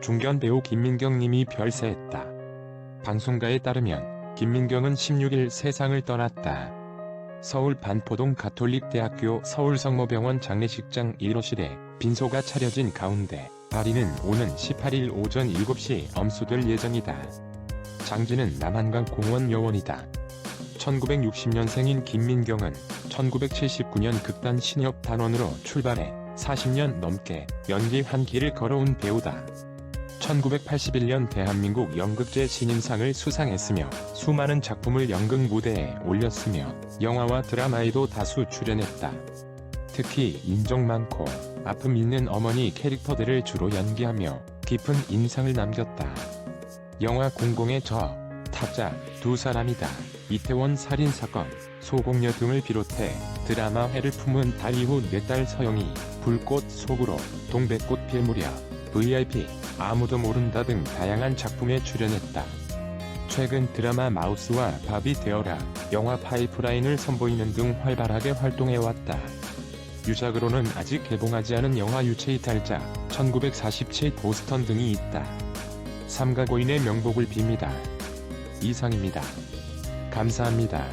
중견 배우 김민경 님이 별세했다. 방송가에 따르면 김민경은 16일 세상을 떠났다. 서울 반포동 가톨릭대학교 서울성모병원 장례식장 1호실에 빈소가 차려진 가운데 발인은 오는 18일 오전 7시 엄수될 예정이다. 장지는 남한강 공원 요원이다. 1960년생인 김민경은 1979년 극단 신협 단원으로 출발해 40년 넘게 연기 한 길을 걸어온 배우다. 1981년 대한민국 연극제 신인상을 수상했으며 수많은 작품을 연극 무대에 올렸으며 영화와 드라마에도 다수 출연했다. 특히 인정 많고 아픔 있는 어머니 캐릭터들을 주로 연기하며 깊은 인상을 남겼다. 영화 공공의 저, 타짜, 두 사람이다. 이태원 살인사건, 소공녀 등을 비롯해 드라마 해를 품은 달 이후 내 딸 서영이, 불꽃 속으로, 동백꽃 필 무렵, VIP, 아무도 모른다 등 다양한 작품에 출연했다. 최근 드라마 마우스와 밥이 되어라, 영화 파이프라인을 선보이는 등 활발하게 활동해왔다. 유작으로는 아직 개봉하지 않은 영화 유체이탈자, 1947 보스턴 등이 있다. 삼가고인의 명복을 빕니다. 이상입니다. 감사합니다.